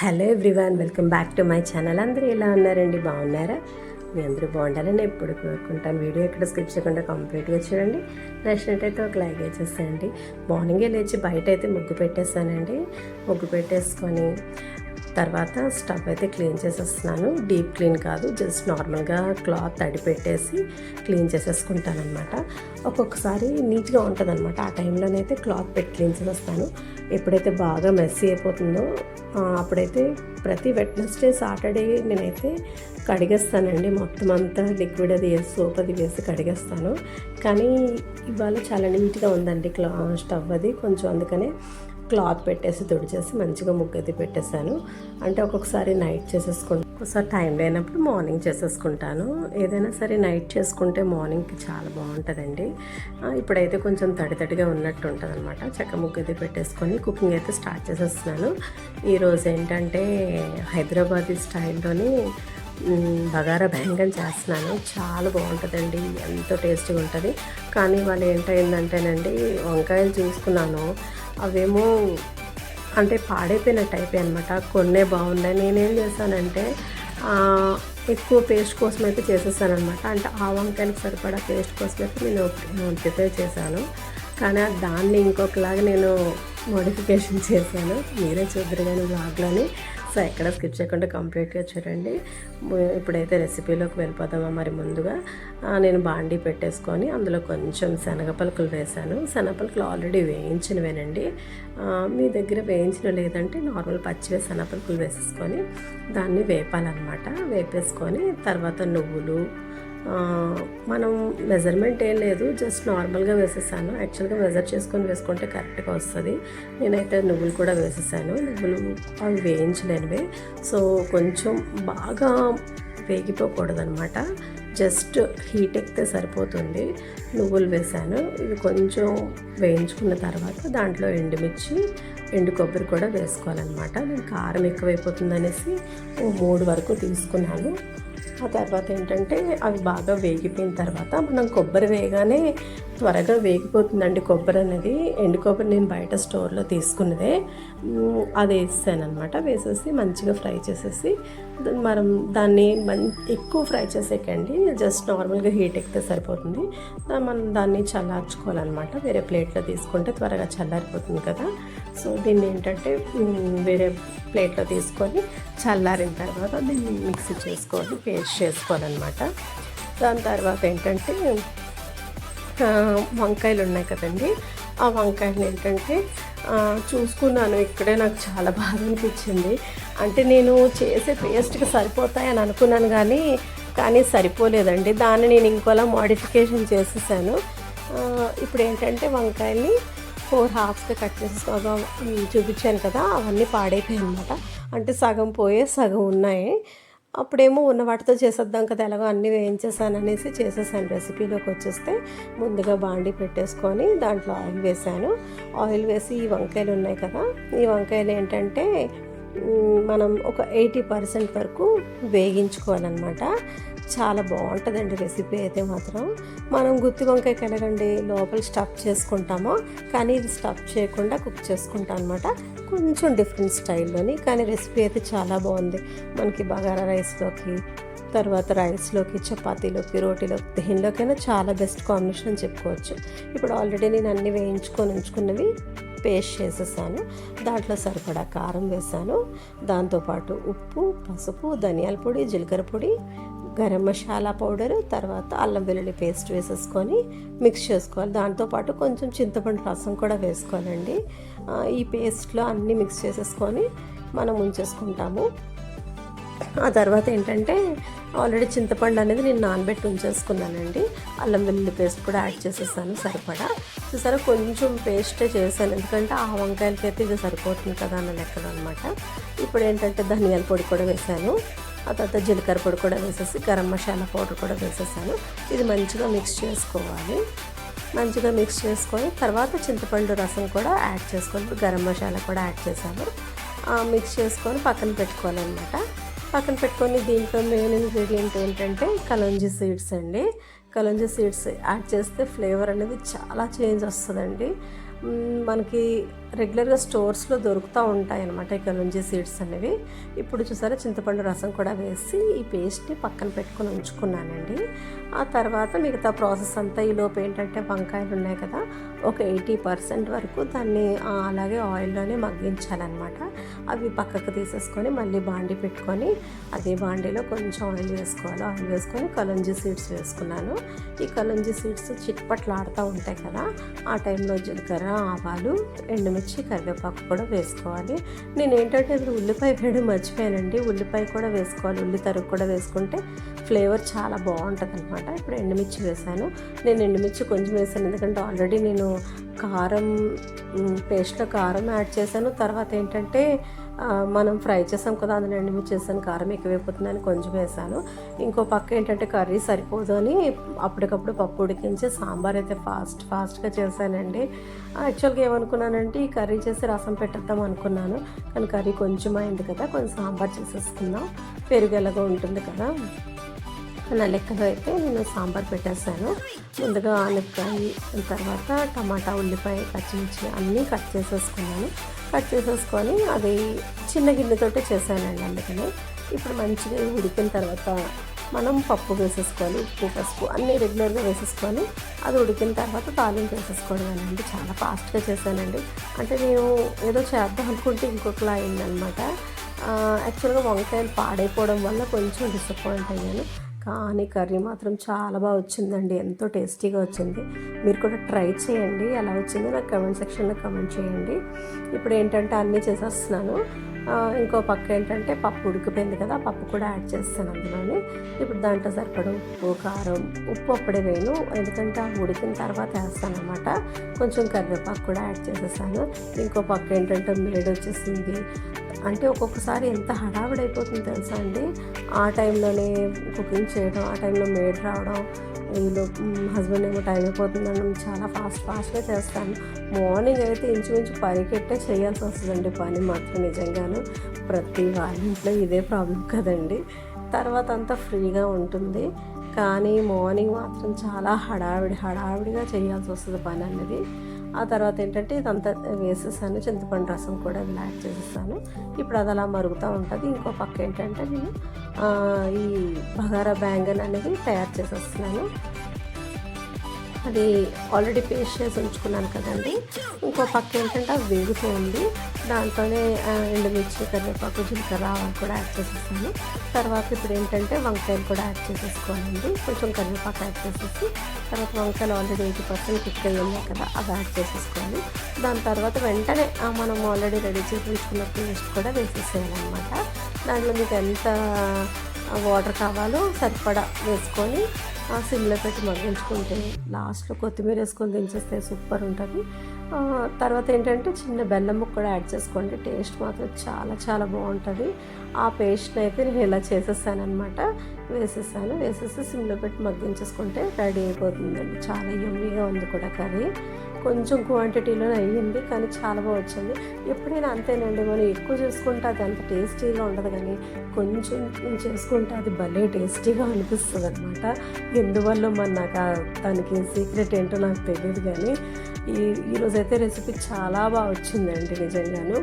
Hello everyone welcome back to my channel. అందరూ ఎలా ఉన్నారండి? బాగున్నారా? మీ అందరూ బాగుండాలని ఎప్పుడు కోరుకుంటాను. వీడియో ఎక్కడ స్కిప్ చేయకుండా కంప్లీట్గా చూడండి. నచ్చినట్టయితే ఒక లైక్ వేసేసేయండి మార్నింగే లేచి బయట అయితే ముగ్గు పెట్టేసానండి ముగ్గు పెట్టేసుకొని తర్వాత స్టవ్ అయితే క్లీన్ చేసేస్తున్నాను. డీప్ క్లీన్ కాదు జస్ట్ నార్మల్గా క్లాత్ తడి పెట్టేసి క్లీన్ చేసేసుకుంటాను అనమాట ఒక్కొక్కసారి నీట్గా ఉంటుంది అనమాట ఆ టైంలోనైతే క్లాత్ పెట్టి క్లీన్ చేసేస్తాను. ఎప్పుడైతే బాగా మెస్సీ అయిపోతుందో అప్పుడైతే ప్రతి వెడ్నెస్డే సాటర్డే నేనైతే కడిగేస్తానండి. మొత్తం అంతా లిక్విడ్ అది వేసి సోప్ అది వేసి కడిగేస్తాను. కానీ ఇవాళ చాలా నీట్గా ఉందండి క్లా స్టవ్ అది కొంచెం అందుకనే క్లాత్ పెట్టేసి తుడిచేసి మంచిగా ముగ్గది పెట్టేశాను. అంటే ఒక్కొక్కసారి నైట్ చేసేసుకుంటాను ఒకసారి టైం లేనప్పుడు మార్నింగ్ చేసేసుకుంటాను. ఏదైనా సరే నైట్ చేసుకుంటే మార్నింగ్కి చాలా బాగుంటుందండి. ఇప్పుడైతే కొంచెం తడి తడిగా ఉన్నట్టు ఉంటుంది అనమాట చక్క ముగ్గది పెట్టేసుకొని కుకింగ్ అయితే స్టార్ట్ చేసేస్తున్నాను. ఈరోజు ఏంటంటే హైదరాబాదీ స్టైల్లోని బగారా బెంగన్ చేస్తున్నాను. చాలా బాగుంటుందండి. ఎంతో టేస్టీగా ఉంటుంది కానీ వాళ్ళు ఏంటైందంటేనండి వంకాయలు చూసుకున్నాను. అవేమో అంటే పాడైపోయిన టైప్ అనమాట కొన్నే బాగున్నాయి. నేనేం చేశానంటే ఎక్కువ పేస్ట్ కోసం అయితే చేసేసాను అంటే ఆ వంకాయలకు సరిపడా పేస్ట్ కోసం అయితే నేను ప్రిపేర్ చేశాను. కానీ దాన్ని ఇంకొకలాగా నేను మోడిఫికేషన్ చేశాను. మీరే చూద్దరు కానీ బ్లాగ్లోని సో ఎక్కడ స్కిప్ చేయకుండా కంప్లీట్గా చూడండి. ఇప్పుడైతే రెసిపీలోకి వెళ్ళిపోదామా మరి ముందుగా. నేను బాండీ పెట్టేసుకొని అందులో కొంచెం శనగపలుకులు వేశాను. శనగపలుకులు ఆల్రెడీ వేయించినవేనండి. మీ దగ్గర వేయించిన లేదంటే నార్మల్ పచ్చివే శనగపలుకులు వేసేసుకొని దాన్ని వేపాలన్నమాట. వేపేసుకొని తర్వాత నువ్వులు మనం మెజర్మెంట్ ఏం లేదు జస్ట్ నార్మల్గా వేసేసాను. యాక్చువల్గా మెజర్ చేసుకొని వేసుకుంటే కరెక్ట్గా వస్తుంది. నేనైతే నువ్వులు కూడా వేసేసాను. నువ్వులు అవి వేయించలేనివే సో కొంచెం బాగా వేగిపోకూడదు అనమాట జస్ట్ హీట్ ఎక్కితే సరిపోతుంది. నువ్వులు వేసాను. ఇవి కొంచెం వేయించుకున్న తర్వాత దాంట్లో ఎండుమిర్చి ఎండు కొబ్బరి కూడా వేసుకోవాలన్నమాట. నేను కారం ఎక్కువైపోతుంది అనేసి ఓ మూడు వరకు తీసుకున్నాను. ఆ తర్వాత ఏంటంటే అవి బాగా వేగిపోయిన తర్వాత మనం కొబ్బరి వేయగానే త్వరగా వేగిపోతుందండి కొబ్బరి అనేది. ఎండు కొబ్బరి నేను బయట స్టోర్లో తీసుకున్నదే. అది వేసాను అనమాట వేసేసి మంచిగా ఫ్రై చేసేసి మనం దాన్ని మం ఎక్కువ ఫ్రై చేసేకండి. జస్ట్ నార్మల్గా హీట్ ఎక్కితే సరిపోతుంది. మనం దాన్ని చల్లార్చుకోవాలన్నమాట. వేరే ప్లేట్లో తీసుకుంటే త్వరగా చల్లారిపోతుంది కదా. సో దీన్ని ఏంటంటే వేరే ప్లేట్లో తీసుకొని చల్లారిన తర్వాత దీన్ని మిక్సీ చేసుకోవాలి. పేస్ట్ చేసుకోవాలన్నమాట దాని తర్వాత ఏంటంటే వంకాయలు ఉన్నాయి కదండి. ఆ వంకాయలు ఏంటంటే చూసుకున్నాను. ఇక్కడే నాకు చాలా బాధ అనిపించింది. అంటే నేను చేసే పేస్ట్కి సరిపోతాయని అనుకున్నాను కానీ కానీ సరిపోలేదండి. దాన్ని నేను ఇంకోలా మోడిఫికేషన్ చేసేసాను. ఇప్పుడు ఏంటంటే వంకాయల్ని ఫోర్ హాఫ్స్గా కట్ చేసుకోగా సగం చూపించాను కదా అవన్నీ పాడైపోయాయి అనమాట అంటే సగం పోయే సగం ఉన్నాయి. అప్పుడేమో ఉన్న వాటితో చేసేద్దాం కదా ఎలాగో అన్నీ వేయించేసాను అనేసి చేసేసాను. రెసిపీలోకి వచ్చేస్తే ముందుగా బాండి పెట్టేసుకొని దాంట్లో ఆయిల్ వేసాను ఆయిల్ వేసి ఈ వంకాయలు ఉన్నాయి కదా ఈ వంకాయలు ఏంటంటే మనం ఒక ఎయిటీ పర్సెంట్ వరకు వేగించుకోవాలన్నమాట. చాలా బాగుంటుందండి రెసిపీ అయితే మాత్రం. మనం గుత్తి వంకాయ ఎలాగండి లోపల స్టఫ్ చేసుకుంటామో? కానీ ఇది స్టఫ్ చేయకుండా కుక్ చేసుకుంటాం అనమాట కొంచెం డిఫరెంట్ స్టైల్లోని కానీ రెసిపీ అయితే చాలా బాగుంది. మనకి బగారా రైస్లోకి తర్వాత రైస్లోకి చపాతీలోకి రోటీలోకి దేనిలోకైనా చాలా బెస్ట్ కాంబినేషన్ అని చెప్పుకోవచ్చు. ఇప్పుడు ఆల్రెడీ నేను అన్ని వేయించుకొని ఉంచుకున్నవి పేస్ట్ చేసేసాను. దాంట్లో సరిపడా కారం వేసాను. దాంతోపాటు ఉప్పు పసుపు ధనియాల పొడి జీలకర్ర పొడి గరం మసాలా పౌడర్ తర్వాత అల్లం వెల్లుల్లి పేస్ట్ వేసేసుకొని మిక్స్ చేసుకోవాలి. దాంతోపాటు కొంచెం చింతపండు రసం కూడా వేసుకోవాలండి. ఈ పేస్ట్లో అన్నీ మిక్స్ చేసేసుకొని మనం ఉంచేసుకుంటాము. ఆ తర్వాత ఏంటంటే ఆల్రెడీ చింతపండు అనేది నేను నానబెట్టి ఉంచేసుకున్నానండి. అల్లం వెల్లుల్లి పేస్ట్ కూడా యాడ్ చేసేసాను సరిపడా. చూసారా కొంచెం పేస్టే చేశాను. ఎందుకంటే ఆ వంకాయలకి అయితే ఇది సరిపోతుంది కదా అన్న లెక్కలు అనమాట ఇప్పుడు ఏంటంటే ధనియాల పొడి కూడా వేసాను ఆ తర్వాత జీలకర్ర పొడి కూడా వేసేసి గరం మసాలా పౌడర్ కూడా వేసేసాను. ఇది మంచిగా మిక్స్ చేసుకోవాలి. మంచిగా మిక్స్ చేసుకొని తర్వాత చింతపండు రసం కూడా యాడ్ చేసుకొని గరం మసాలా కూడా యాడ్ చేశాను. మిక్స్ చేసుకొని పక్కన పెట్టుకోవాలన్నమాట. పక్కన పెట్టుకొని దీంట్లో మెయిన్ ఇంగ్రీడియంట్ ఏంటంటే కలంజీ సీడ్స్ అండి. కలంజీ సీడ్స్ యాడ్ చేస్తే ఫ్లేవర్ అనేది చాలా చేంజ్ వస్తుందండి. మనకి రెగ్యులర్గా స్టోర్స్లో దొరుకుతూ ఉంటాయి అన్నమాట ఈ కలుంజీ సీడ్స్ అనేవి. ఇప్పుడు చూసారా చింతపండు రసం కూడా వేసి ఈ పేస్ట్ని పక్కన పెట్టుకొని ఉంచుకున్నానండి. ఆ తర్వాత మిగతా ప్రాసెస్ అంతా ఈ లోపు ఏంటంటే వంకాయలు ఉన్నాయి కదా ఒక ఎయిటీ పర్సెంట్ వరకు దాన్ని అలాగే ఆయిల్లోనే మగ్గించాలన్నమాట. అవి పక్కకు తీసేసుకొని మళ్ళీ బాండి పెట్టుకొని అదే బాండీలో కొంచెం ఆయిల్ వేసుకోవాలి. ఆయిల్ వేసుకొని కలంజీ సీడ్స్ వేసుకున్నాను. ఈ కలంజీ సీడ్స్ చిట్పట్లాడుతూ ఉంటాయి కదా ఆ టైంలో జీలకర్ర ఆవాలు ఎండు వచ్చి కరివేపాకు కూడా వేసుకోవాలి. నేను ఏంటంటే ఇప్పుడు ఉల్లిపాయ వేయడం మర్చిపోయానండి. ఉల్లిపాయ కూడా వేసుకోవాలి. ఉల్లి తరుగు కూడా వేసుకుంటే ఫ్లేవర్ చాలా బాగుంటుంది అనమాట ఇప్పుడు ఎండుమిర్చి వేసాను. నేను ఎండుమిర్చి కొంచెం వేసాను. ఎందుకంటే ఆల్రెడీ నేను కారం పేస్ట్లో కారం యాడ్ చేశాను. తర్వాత ఏంటంటే మనం ఫ్రై చేసాం కదా అందులో ఎండుమిర్చి వేసాను కారం ఎక్కువైపోతుందని కొంచెం వేసాను. ఇంకో పక్క ఏంటంటే కర్రీ సరిపోదు అని అప్పటికప్పుడు పప్పు ఉడికించి సాంబార్ అయితే ఫాస్ట్ ఫాస్ట్గా చేశానండి. యాక్చువల్గా ఏమనుకున్నానంటే ఈ కర్రీ చేసి రసం పెట్టేద్దాం అనుకున్నాను. కానీ కర్రీ కొంచెం అయింది కదా కొంచెం సాంబార్ చేసేసుకుందాం. పెరుగు ఎలాగో ఉంటుంది కదా. నా లెక్కలో అయితే నేను సాంబార్ పెట్టేస్తాను ముందుగా ఆనపకాయ తర్వాత టమాటా ఉల్లిపాయ పచ్చిమిర్చి అన్నీ కట్ చేసేసుకున్నాను. కట్ చేసేసుకొని అది చిన్న గిన్నెతోటే చేశానండి అందుకని. ఇప్పుడు మంచిగా ఉడికిన తర్వాత మనం పప్పు వేసేసుకోవాలి ఉప్పు పసుపు అన్నీ రెగ్యులర్గా వేసేసుకొని అది ఉడికిన తర్వాత తాలింపు వేసేసుకోవడమేనండి చాలా ఫాస్ట్గా చేశానండి. అంటే నేను ఏదో చేద్దాం అనుకుంటే ఇంకొకలా అయిందనమాట. యాక్చువల్గా వంకాయలు పాడైపోవడం వల్ల కొంచెం డిసప్పాయింట్ అయ్యాను. కానీ కర్రీ మాత్రం చాలా బాగా వచ్చిందండి. ఎంతో టేస్టీగా వచ్చింది. మీరు కూడా ట్రై చేయండి. ఎలా వచ్చిందో నాకు కమెంట్ సెక్షన్లో కమెంట్ చేయండి. ఇప్పుడు ఏంటంటే అన్నీ చేసేస్తున్నాను. ఇంకో పక్క ఏంటంటే పప్పు ఉడికిపోయింది కదా పప్పు కూడా యాడ్ చేస్తాను అందులోని. ఇప్పుడు దాంట్లో సరిపడా ఉప్పు కారం ఉప్పు అప్పుడే వేయను. ఎందుకంటే ఆ ఉడికిన తర్వాత వేస్తాను అనమాట కొంచెం కరివేపాకు కూడా యాడ్ చేసేసాను. ఇంకో పక్క ఏంటంటే మేడ్ వచ్చేసింది. అంటే ఒక్కొక్కసారి ఎంత హడావిడి అయిపోతుంది తెలుసా అండి? ఆ టైంలోనే కుకింగ్ చేయడం ఆ టైంలో మేడ్ రావడం వీళ్ళు హస్బెండ్ ఏమో టైం అయిపోతుందని చాలా ఫాస్ట్ ఫాస్ట్గా చేస్తాను. మార్నింగ్ అయితే ఇంచుమించు పరికెట్టే చేయాల్సి వస్తుందండి పని మాత్రం నిజంగాను. ప్రతి వాళ్ళ ఇంట్లో ఇదే ప్రాబ్లం కదండి. తర్వాత అంతా ఫ్రీగా ఉంటుంది. కానీ మార్నింగ్ మాత్రం చాలా హడావిడి హడావిడిగా చేయాల్సి వస్తుంది పని అనేది. ఆ తర్వాత ఏంటంటే ఇదంతా వేసేసాను. చింతపండు రసం కూడా ఇలా యాడ్ చేసేసాను. ఇప్పుడు అది అలా మరుగుతూ ఉంటుంది. ఇంకో పక్క ఏంటంటే నేను ఈ బగారా బ్యాంగన్ అనేది తయారు చేసేస్తున్నాను. అది ఆల్రెడీ పేస్ట్ చేసి ఉంచుకున్నాను కదండి. ఇంకో పక్క ఏంటంటే అది వేగుతూ ఉంది దాంతోనే ఎండుమిర్చి కరివేపాకు జీలకర్ర ఆవాలు కూడా యాడ్ చేసేసాను. తర్వాత ఇప్పుడు ఏంటంటే వంకాయలు కూడా యాడ్ చేసేసుకోవాలండి. కొంచెం కరివేపాకు యాడ్ చేసేసి తర్వాత వంకాయలు ఆల్రెడీ ఎయిటీ పర్సెంట్ కుక్ అయ్యి ఉన్నాయి కదా అవి యాడ్ చేసేసుకోవాలి. దాని తర్వాత వెంటనే మనం ఆల్రెడీ రెడీ చేసి ఉంచుకున్న పేస్ట్ కూడా వేసేసేయాలన్నమాట. దాంట్లో మీకు ఎంత వాటర్ కావాలో సరిపడా వేసుకొని సిమ్లో పెట్టి మగ్గించుకుంటే లాస్ట్లో కొత్తిమీర వేసుకొని దించేస్తే సూపర్ ఉంటుంది. తర్వాత ఏంటంటే చిన్న బెల్లం ముక్క కూడా యాడ్ చేసుకోండి. టేస్ట్ మాత్రం చాలా చాలా బాగుంటుంది. ఆ పేస్ట్ని అయితే నేను ఇలా చేసేసాను అనమాట వేసేసాను. వేసేసి సిమ్లో పెట్టి మగ్గించేసుకుంటే రెడీ అయిపోతుందండి. చాలా యమ్మీగా ఉంది కూడా కర్రీ. కొంచెం క్వాంటిటీలోనే అయ్యింది కానీ చాలా బాగా వచ్చింది. ఎప్పుడైనా అంతేనండి మనం ఎక్కువ చేసుకుంటే అది అంత టేస్టీగా ఉండదు కానీ కొంచెం చేసుకుంటే అది భలే టేస్టీగా అనిపిస్తుంది అనమాట ఎందువల్ల మన నాకు దానికి సీక్రెట్ ఏంటో నాకు తెలియదు కానీ ఈ ఈరోజైతే రెసిపీ చాలా బాగా వచ్చిందండి నిజంగాను.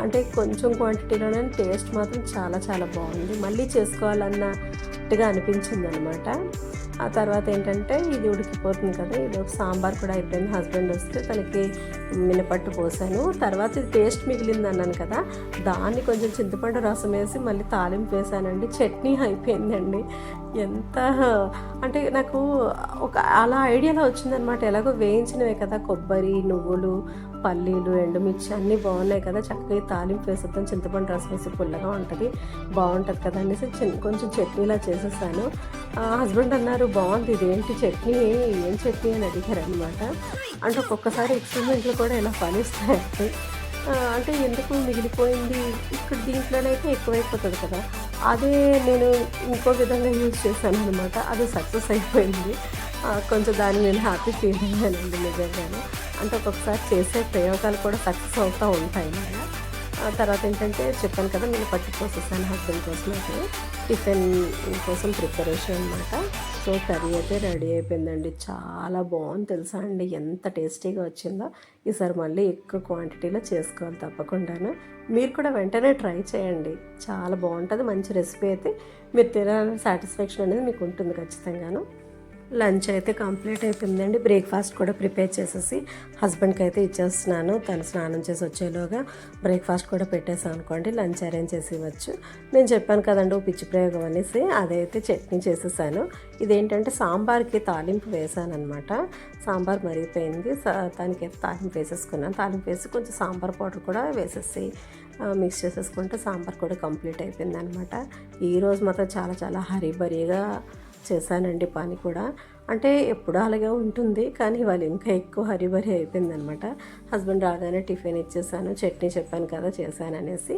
అంటే కొంచెం క్వాంటిటీలోనే టేస్ట్ మాత్రం చాలా చాలా బాగుంది. మళ్ళీ చేసుకోవాలన్నట్టుగా అనిపించింది అనమాట ఆ తర్వాత ఏంటంటే ఇది ఉడికిపోతుంది కదా ఇది ఒక సాంబార్ కూడా అయిపోయింది హస్బెండ్ వస్తే తనకి మినపట్టు పోసాను. తర్వాత ఇది పేస్ట్ మిగిలింది అన్నాను కదా దాన్ని కొంచెం చింతపండు రసం వేసి మళ్ళీ తాలింపు వేసానండి. చట్నీ అయిపోయిందండి. ఎంత? అంటే నాకు ఒక అలా ఐడియాలో వచ్చిందనమాట ఎలాగో వేయించినవే కదా కొబ్బరి నువ్వులు పల్లీలు ఎండుమిర్చి అన్నీ బాగున్నాయి కదా చక్కగా తాలింపు వేసేద్దాం చింతపండు రసం వేసి పుల్లగా ఉంటుంది బాగుంటుంది కదా అనేసి చిన్న కొంచెం చట్నీలా చేసేసాను. హస్బెండ్ అన్నారు బాగుంది ఇదేంటి చట్నీ? ఏం చట్నీ? అని అడిగారు అనమాట అంటే ఒక్కొక్కసారి ఎక్స్పెరిమెంట్లు కూడా ఇలా ఫలిస్తాయి అంటే ఎందుకు మిగిలిపోయింది? ఇక్కడ దీంట్లోనైతే ఎక్కువైపోతుంది కదా. అదే నేను ఇంకో విధంగా యూజ్ చేశాను అనమాట అది సక్సెస్ అయిపోయింది. కొంచెం దాన్ని నేను హ్యాపీ ఫీల్ అయ్యానండి నిజంగానే. అంటే ఒక్కొక్కసారి చేసే ప్రయోగాలు కూడా సక్సెస్ అవుతూ ఉంటాయి కదా తర్వాత ఏంటంటే చెప్పాను కదా నేను పట్టు కోసేసాను హస్బెండ్ కోసం అయితే టిఫిన్ కోసం ప్రిపరేషన్ అనమాట సో కర్రీ అయితే రెడీ అయిపోయిందండి. చాలా బాగుంది. తెలుసా అండి ఎంత టేస్టీగా వచ్చిందో. ఈసారి మళ్ళీ ఎక్కువ క్వాంటిటీలో చేసుకోవాలి తప్పకుండాను. మీరు కూడా వెంటనే ట్రై చేయండి. చాలా బాగుంటుంది. మంచి రెసిపీ అయితే మీరు తినాలని సాటిస్ఫాక్షన్ అనేది మీకు ఉంటుంది ఖచ్చితంగాను. లంచ్ అయితే కంప్లీట్ అయిపోయిందండి. బ్రేక్ఫాస్ట్ కూడా ప్రిపేర్ చేసేసి హస్బెండ్కి అయితే ఇచ్చేస్తున్నాను. తను స్నానం చేసి వచ్చేలోగా బ్రేక్ఫాస్ట్ కూడా పెట్టేసాను అనుకోండి. లంచ్ అరేంజ్ చేసి ఇవ్వచ్చు. నేను చెప్పాను కదండి ఓ పిచ్చి ప్రయోగం అనేసి అదైతే చట్నీ చేసేసాను. ఇదేంటంటే సాంబార్కి తాలింపు వేసాను అనమాట సాంబార్ మరిగిపోయింది. దానికైతే దానికి తాలింపు వేసేసుకున్నాను. తాలింపు వేసి కొంచెం సాంబార్ పౌడర్ కూడా వేసేసి మిక్స్ చేసేసుకుంటే సాంబార్ కూడా కంప్లీట్ అయిపోయింది అనమాట ఈరోజు మాత్రం చాలా చాలా హరీబరీగా చేశానండి పని కూడా. అంటే ఎప్పుడు అలాగే ఉంటుంది. కానీ వాళ్ళు ఇంకా ఎక్కువ హరిబరి అయిపోయిందనమాట. హస్బెండ్ రాగానే టిఫిన్ ఇచ్చేసాను. చట్నీ చెప్పాను కదా చేశాను అనేసి.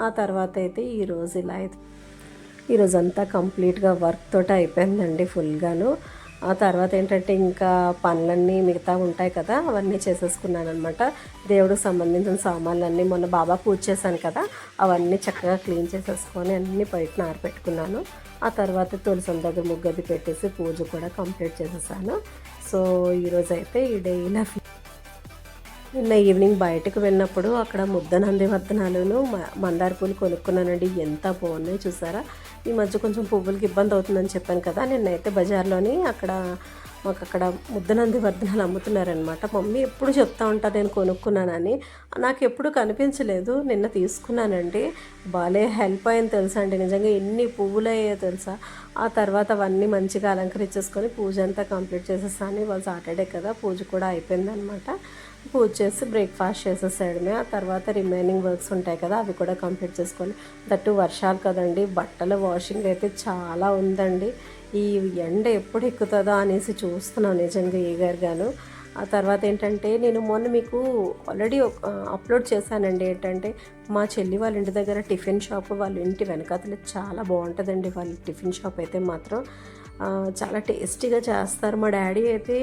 ఆ తర్వాత అయితే ఈరోజు ఇలా అయితే ఈరోజంతా కంప్లీట్గా వర్క్ తోటి అయిపోయిందండి ఫుల్గాను. ఆ తర్వాత ఏంటంటే ఇంకా పనులన్నీ మిగతా ఉంటాయి కదా అవన్నీ చేసేసుకున్నాను అనమాట దేవుడికి సంబంధించిన సామాన్లన్నీ మొన్న బాబా పూజ చేశాను కదా అవన్నీ చక్కగా క్లీన్ చేసేసుకొని అన్నీ బయట ఆరపెట్టుకున్నాను ఆ తర్వాత తులసం దగ్గర ముగ్గది పెట్టేసి పూజ కూడా కంప్లీట్ చేసేసాను. సో ఈరోజు అయితే ఈ డే ఇలా నిన్న ఈవినింగ్ బయటకు వెళ్ళినప్పుడు అక్కడ ముద్ద నందివర్ధనాలను మ- మందార పూలు కొనుక్కున్నానండి. ఎంత బాగున్నాయి చూసారా? ఈ మధ్య కొంచెం పువ్వులకి ఇబ్బంది అవుతుందని చెప్పాను కదా. నిన్నైతే బజార్లోని అక్కడ మాకు అక్కడ ముద్ద నందివర్ధనాలు అమ్ముతున్నారనమాట మమ్మీ ఎప్పుడు చెప్తా ఉంటా నేను కొనుక్కున్నానని. నాకు ఎప్పుడు కనిపించలేదు. నిన్న తీసుకున్నానండి. బాలే హెల్ప్ అయింది తెలుసా అండి. నిజంగా ఎన్ని పువ్వులు అయ్యాయో తెలుసా? ఆ తర్వాత అవన్నీ మంచిగా అలంకరించేసుకొని పూజ అంతా కంప్లీట్ చేసేసాను. ఇవాళ సాటర్డే కదా పూజ కూడా అయిపోయిందనమాట పూజ చేసి బ్రేక్ఫాస్ట్ చేసేసేయడమే. ఆ తర్వాత రిమైనింగ్ వర్క్స్ ఉంటాయి కదా అవి కూడా కంప్లీట్ చేసుకోవాలి. దట్టు వర్షాలు కదండి బట్టల వాషింగ్ అయితే చాలా ఉందండి. ఈ ఎండ ఎప్పుడు ఎక్కుతుందో అనేసి చూస్తున్నాను నిజంగా ఈగర్గాను ఆ తర్వాత ఏంటంటే నేను మొన్న మీకు ఆల్రెడీ అప్లోడ్ చేశానండి. ఏంటంటే మా చెల్లి వాళ్ళ ఇంటి దగ్గర టిఫిన్ షాప్ వాళ్ళ ఇంటి వెనకాతల చాలా బాగుంటుందండి వాళ్ళ టిఫిన్ షాప్ అయితే మాత్రం. చాలా టేస్టీగా చేస్తారు. మా డాడీ అయితే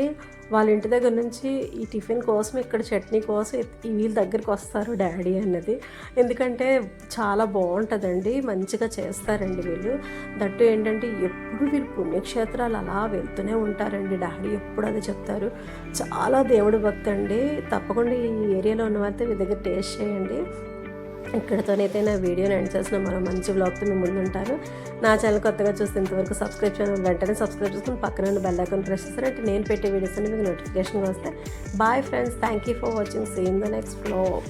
వాళ్ళ ఇంటి దగ్గర నుంచి ఈ టిఫిన్ కోసం ఇక్కడ చట్నీ కోసం వీళ్ళ దగ్గరికి వస్తారు డాడీ అన్నది. ఎందుకంటే చాలా బాగుంటుందండి మంచిగా చేస్తారండి వీళ్ళు. దట్టు ఏంటంటే ఎప్పుడు వీళ్ళు పుణ్యక్షేత్రాలు అలా వెళ్తూనే ఉంటారండి. డాడీ ఎప్పుడు అది చెప్తారు. చాలా దేవుడి భక్తి అండి తప్పకుండా ఈ ఏరియాలో ఉన్న వాళ్ళతో మీ దగ్గర టేస్ట్ చేయండి. ఇక్కడతోనైతే నా వీడియోని ఎండ్ చేసిన మరో మంచి బ్లాగ్తో మీ ముందుంటాను నా ఛానల్ కొత్తగా చూస్తే ఇంతవరకు సబ్స్క్రైబ్ చేయడం వెంటనే సబ్స్క్రైబ్ చేసుకుని పక్కన ఉన్న బెల్ ఐకాన్ ప్రెస్ చేస్తారంటే నేను పెట్టే వీడియోస్ అన్ని మీకు నోటిఫికేషన్ వస్తాయి. Bye friends thank you for watching see in the next blog